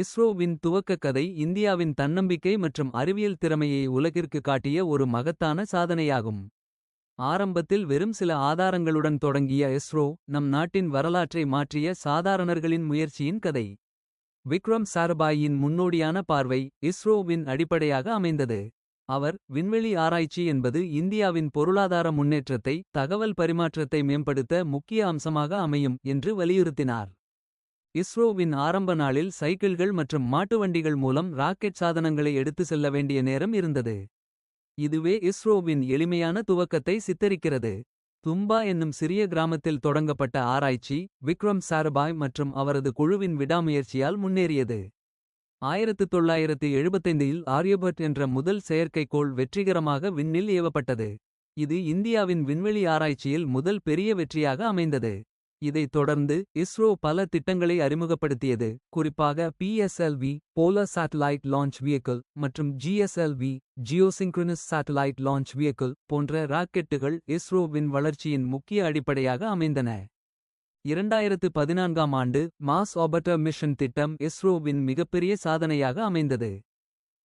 இஸ்ரோவின் துவக்க கதை இந்தியாவின் தன்னம்பிக்கை மற்றும் அறிவியல் திறமையை உலகிற்கு காட்டிய ஒரு மகத்தான சாதனையாகும். ஆரம்பத்தில் வெறும் சில ஆதாரங்களுடன் தொடங்கிய இஸ்ரோ நம் நாட்டின் வரலாற்றை மாற்றிய சாதாரணர்களின் முயற்சியின் கதை. விக்ரம் சாரபாயின் முன்னோடியான பார்வை இஸ்ரோவின் அடிப்படையாக அமைந்தது. அவர் விண்வெளி ஆராய்ச்சி என்பது இந்தியாவின் பொருளாதார முன்னேற்றத்தை. தகவல் பரிமாற்றத்தை மேம்படுத்த முக்கிய அம்சமாக அமையும் என்று வலியுறுத்தினார். இஸ்ரோவின் ஆரம்ப நாளில் சைக்கிள்கள் மற்றும் மாட்டு வண்டிகள் மூலம் ராக்கெட் சாதனங்களை எடுத்து செல்ல வேண்டிய நேரம் இருந்தது. இதுவே இஸ்ரோவின் எளிமையான துவக்கத்தை சித்தரிக்கிறது. தும்பா என்னும் சிறிய கிராமத்தில் தொடங்கப்பட்ட ஆராய்ச்சி. விக்ரம் சாரபாய் மற்றும் அவரது குழுவின் விடாமுயற்சியால் முன்னேறியது. ஆயிரத்து தொள்ளாயிரத்து எழுபத்தைந்தில் ஆரியபட் என்ற முதல் செயற்கைக்கோள் வெற்றிகரமாக விண்ணில் ஏவப்பட்டது. இது இந்தியாவின் விண்வெளி ஆராய்ச்சியில் முதல் பெரிய வெற்றியாக அமைந்தது. இதைத் தொடர்ந்து இஸ்ரோ பல திட்டங்களை அறிமுகப்படுத்தியது. குறிப்பாக PSLV polar satellite launch vehicle மற்றும் GSLV geosynchronous satellite launch vehicle போன்ற ராக்கெட்டுகள் இஸ்ரோவின் வளர்ச்சியின் முக்கிய அடிப்படையாக அமைந்தன. 2014ஆம் ஆண்டு மாஸ் ஆபர்டர் மிஷன் திட்டம் இஸ்ரோவின் மிகப்பெரிய சாதனையாக அமைந்தது.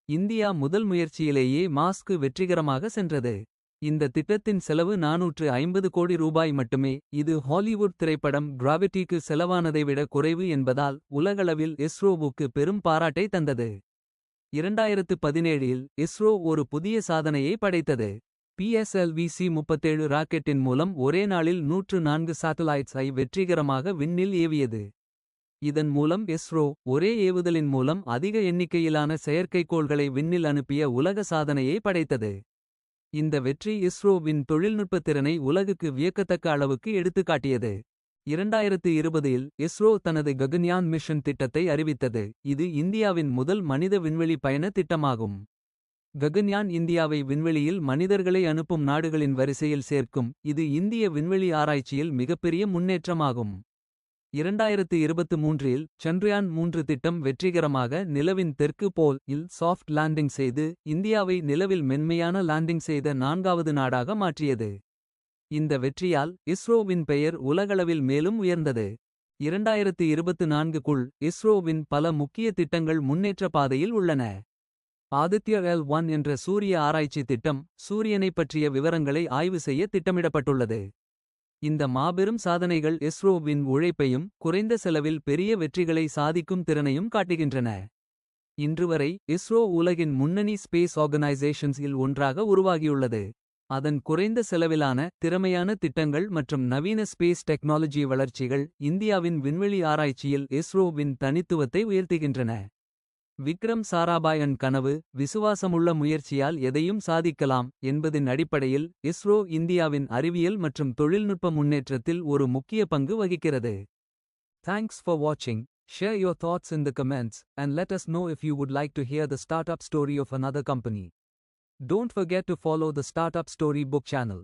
இந்தியா முதல் முயற்சியிலேயே மாஸ்க்கு வெற்றிகரமாக சென்றது. இந்த திட்டத்தின் செலவு 450 கோடி ரூபாய் மட்டுமே இது ஹாலிவுட் திரைப்படம் கிராவிட்டிக்கு செலவானதை விட குறைவு என்பதால் உலகளவில் இஸ்ரோவுக்கு பெரும் பாராட்டை தந்தது. இரண்டாயிரத்து பதினேழில் இஸ்ரோ ஒரு புதிய சாதனையை படைத்தது. பிஎஸ்எல்வி-சி 37 ராக்கெட்டின் மூலம் ஒரே நாளில் நூற்று நான்கு சாட்டலைட்ஸை வெற்றிகரமாக விண்ணில் ஏவியது. இதன் மூலம் இஸ்ரோ ஒரே ஏவுதலின் மூலம் அதிக எண்ணிக்கையிலான செயற்கைக்கோள்களை விண்ணில் அனுப்பிய உலக சாதனையை படைத்தது. இந்த வெற்றி இஸ்ரோவின் தொழில்நுட்ப திறனை உலகுக்கு வியக்கத்தக்க அளவுக்கு எடுத்துக்காட்டியது. இரண்டாயிரத்து இருபதில் இஸ்ரோ தனது ககன்யான் மிஷன் திட்டத்தை அறிவித்தது. இது இந்தியாவின் முதல் மனித விண்வெளி பயண திட்டமாகும். ககன்யான் இந்தியாவை விண்வெளியில் மனிதர்களை அனுப்பும் நாடுகளின் வரிசையில் சேர்க்கும். இது இந்திய விண்வெளி ஆராய்ச்சியில் மிகப்பெரிய முன்னேற்றமாகும். இரண்டாயிரத்து இருபத்து மூன்றில் சந்திரயான் மூன்று திட்டம் வெற்றிகரமாக நிலவின் தெற்கு போல் இல் சாஃப்ட் லேண்டிங் செய்து. இந்தியாவை நிலவில் மென்மையான லேண்டிங் செய்த நான்காவது நாடாக மாற்றியது. இந்த வெற்றியால் இஸ்ரோவின் பெயர் உலகளவில் மேலும் உயர்ந்தது. இரண்டாயிரத்து இருபத்து நான்குக்குள் இஸ்ரோவின் பல முக்கிய திட்டங்கள் முன்னேற்ற பாதையில் உள்ளன. ஆதித்ய எல் ஒன் என்ற சூரிய ஆராய்ச்சி திட்டம் சூரியனைப் பற்றிய விவரங்களை ஆய்வு செய்ய திட்டமிடப்பட்டுள்ளது. இந்த மாபெரும் சாதனைகள் இஸ்ரோவின் உழைப்பையும் குறைந்த செலவில் பெரிய வெற்றிகளை சாதிக்கும் திறனையும் காட்டுகின்றன. இன்றுவரை இஸ்ரோ உலகின் முன்னணி ஸ்பேஸ் ஆர்கனைசேஷன்ஸ் இல் ஒன்றாக உருவாகியுள்ளது. அதன் குறைந்த செலவிலான திறமையான திட்டங்கள் மற்றும் நவீன ஸ்பேஸ் டெக்னாலஜி வளர்ச்சிகள் இந்தியாவின் விண்வெளி ஆராய்ச்சியில் இஸ்ரோவின் தனித்துவத்தை உயர்த்துகின்றன. விக்ரம் சாராபாயன் கனவு விசுவாசமுள்ள முயற்சியால் எதையும் சாதிக்கலாம் என்பதின் அடிப்படையில் இஸ்ரோ இந்தியாவின் அறிவியல் மற்றும் தொழில்நுட்ப முன்னேற்றத்தில் ஒரு முக்கிய பங்கு வகிக்கிறது. தேங்க்ஸ் ஃபார் வாட்சிங் share your thoughts in the comments and let us know if you would like to hear the start up story of another don't Don't forget follow the start up story book channel